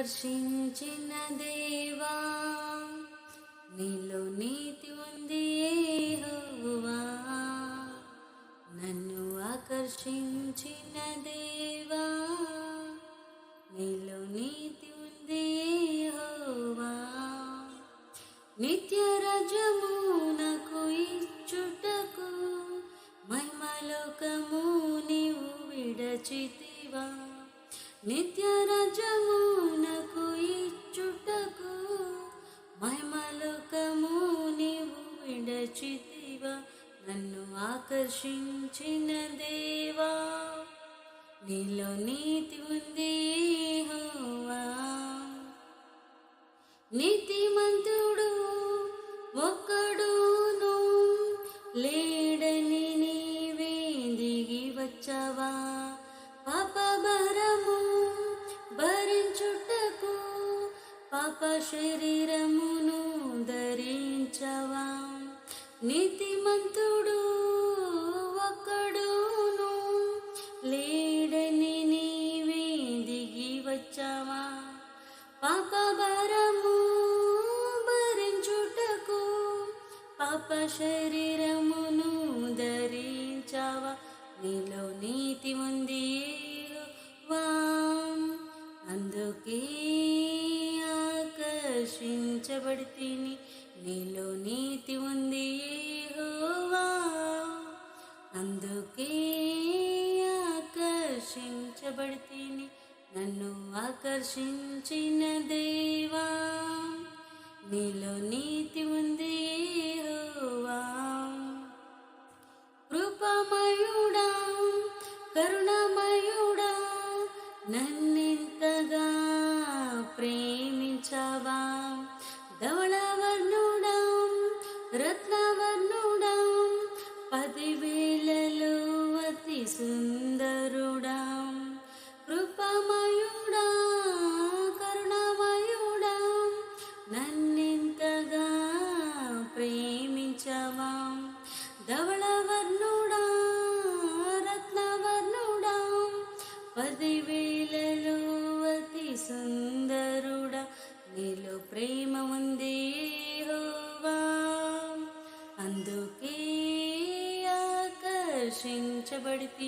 ఆకర్షించిన దేవా నీలో నీతి ఉంది యెహోవా నన్ను ఆకర్షించిన దేవా నీలో నీతి ఉంది యెహోవా నిత్య రజమునకు ఇచ్చుటకు మహిమలోకము నీవు విడచితివా. నిత్య రజమునకు ఇచ్చుటకు మహిమలోకము నీవు విడచితివా. నన్ను ఆకర్షించిన దేవా నీలో నీతి ఉంది నీతి నీతిమంతుడు పాప శరీరమును ధరించవా? నీతిమంతుడు ఒక్కడును లేడని నీవే దిగి వచ్చావా? పాప భారము భరించుటకు పాప శరీరమును ధరించవా? నీలోని నిలబడితేని నీలో నీతి ఉంది యెహోవా. అందుకే ఆకర్షించబడితేని నన్ను ఆకర్షించిన దేవా. నీలో నీతి ఉంది యెహోవా. కృపమయుడా కరుణమయుడా నన్ను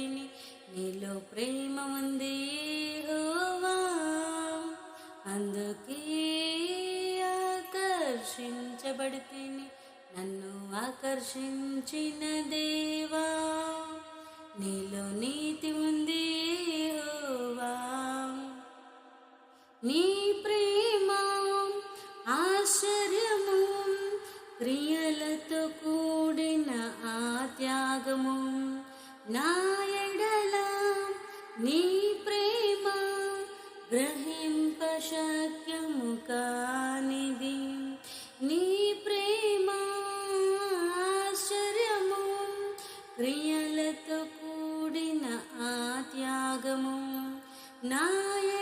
ఆకర్షించబడితిని నీలో ప్రేమ ఉంది హోవా. అందుకే ఆకర్షించబడితిని నన్ను ఆకర్షించిన దేవా. నీలో నీతి ఉంది హోవా. నీ ప్రేమ ఆశ్చర్యము క్రియలతో కూడిన ఆ త్యాగము. నా నీ ప్రేమ గ్రహింపశక్యము కానిది. నీ ప్రేమ ఆశ్చర్యము క్రియలతో కూడిన ఆ త్యాగము నా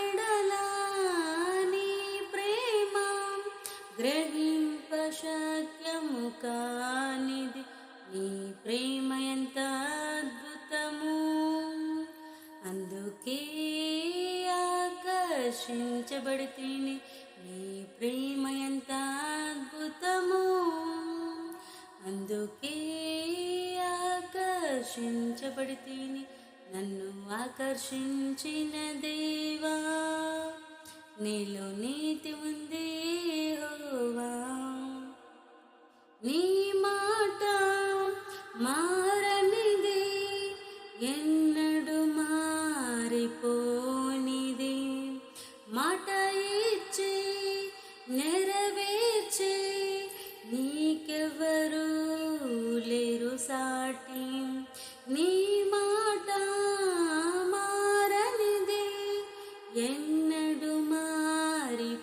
ఎడలా నీ ప్రేమ గ్రహింపశక్యము కానిది. నీ ప్రేమ ఎంత అందుకే ఆకర్షించబడితేనే నీ ప్రేమ ఎంత అద్భుతము అందుకే ఆకర్షించబడితేనే నన్ను ఆకర్షించిన దేవా నీలో నీతి ఉంది హోవా నీ మాట మారనిది ఎన్నడు సాటి నీ మాట మారనిది ఎన్నడు మారిపోనిది.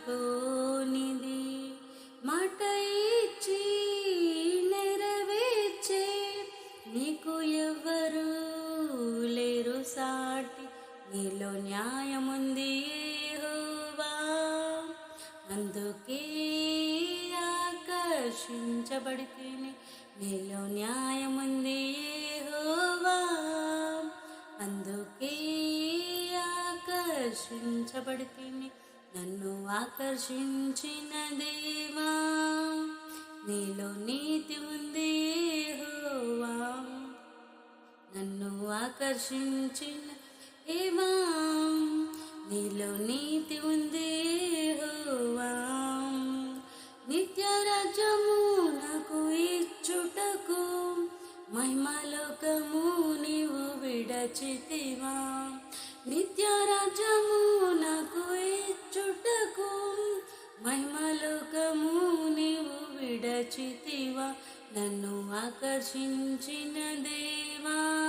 మాట ఇచ్చి నెరవేర్చే నీకు ఎవరు లేరు సాటి నీలో న్యాయముంది యెహోవా అందుకే ఆకర్షించబడితేనే నీలో న్యాయముంది యెహోవా. అందుకే ఆకర్షించబడితేనే నన్ను ఆకర్షించిన దేవా. నీలో నీతి ఉంది హోవా నన్ను ఆకర్షించిన ఏమా నీలో నీతి ఉంది హోవా విడచితివా నిత్య రాజ్యము నాకు ఇచ్చుటకు మహిమలోకము నీవు విడచితివా? నన్ను ఆకర్షించిన దేవా.